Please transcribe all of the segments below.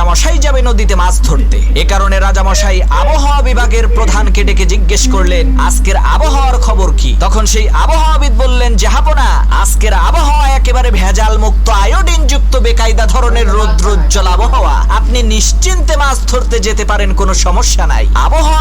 রাজামশাই যাবে নদীতে মাছ ধরতে। এ কারণে রাজামশাই আবহাওয়া বিভাগের প্রধানকে ডেকে জিজ্ঞেস করলেন, আজকের আবহাওয়ার খবর কি? তখন সেই আবহাওয়াবিদ বললেন জাহাপনা আজকের আবহাওয়া একেবারে ভেজাল মুক্ত আয়োডিন যুক্ত বেকায়দা ধরনের রৌদ্রোজ্জ্বল আবহাওয়া। আপনি নিশ্চিন্তে মাছ ধরতে যেতে পারেন, কোনো সমস্যা নাই। আবহাওয়াবিদের এই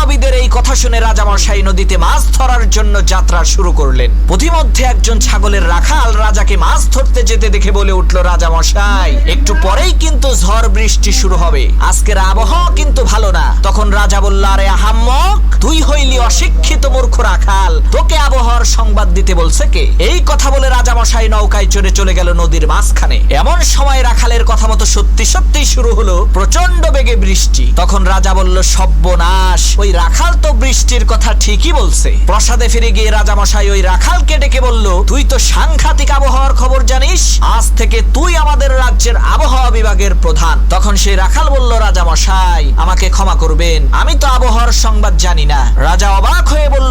কথা রাজামশাই নদীতে মাছ ধরার জন্য যাত্রা শুরু করলেন। প্রতিমধ্যে একজন ছাগলের রাখাল রাজাকে মাছ ধরতে যেতে দেখে বলে উঠল, রাজামশাই, একটু পরেই কিন্তু ঝড় বৃষ্টি শুরু হবে। আজকের আবহাওয়া কিন্তু ভালো না। তখন রাজা বলল, আরে আহাম্মক, তুই হইলি অশিক্ষিত মূর্খ রাখাল তোকে আবহাওয়ার সংবাদ দিতে বলছে কে? এই কথা বলে রাজামশাই নৌকায় চড়ে চলে গেল নদীর মাঝখানে। এমন সময় রাখালের কথা মতো সত্যি সত্যি শুরু হলো প্রচণ্ড বেগে বৃষ্টি। তখন রাজা বলল, সব্যনাশ, ওই রাখাল তো বৃষ্টির কথা ঠিকই বলছে। প্রসাদে ফিরে গিয়ে রাজামশাই ওই রাখালকে ডেকে বলল, তুই তো সাংঘাতিক আবহাওয়ার খবর জানিস? আজ থেকে তুই আমাদের রাজ্যের আবহাওয়া বিভাগের প্রধান। তখন সেই রাখাল বলল, রাজামশাই, আমাকে ক্ষমা করবেন। আমি তো আবহাওয়ার সংবাদ জানি না। রাজা অবাক হয়ে বলল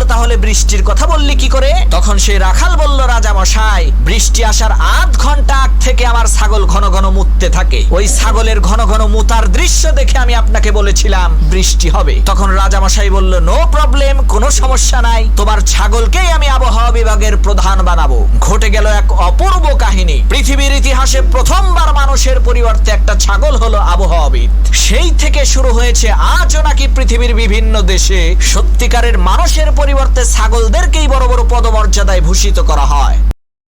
বৃষ্টির কথা বললি কি করে? তখন সেই রাখাল বলল রাজামশাই বৃষ্টি আসার আধ ঘণ্টা আগ থেকে আমার ছাগল ঘন ঘন মুততে থাকে। ওই ছাগলের ঘন ঘন মুতার দৃশ্য দেখে আমি আপনাকে বলেছিলাম, বৃষ্টি হবে। তখন রাজামশাই বলল, নো প্রবলেম, কোনো সমস্যা নাই। তোমার ছাগলকেই আমি আবহাওয়া বিভাগের প্রধান বানাবো। ঘটে গেল এক অপূর্ব কাহিনী। পৃথিবীর ইতিহাসে প্রথমবার মানুষের পরিবর্তে একটা ছাগল হলো আবহাওয়াবিদ। সেই থেকে শুরু হয়েছে আজও নাকি পৃথিবীর বিভিন্ন দেশে সত্যিকারের মানুষের পরিবর্তে ছাগলদেরকেই বড় বড় পদমর্যাদায় ভূষিত করা হয়।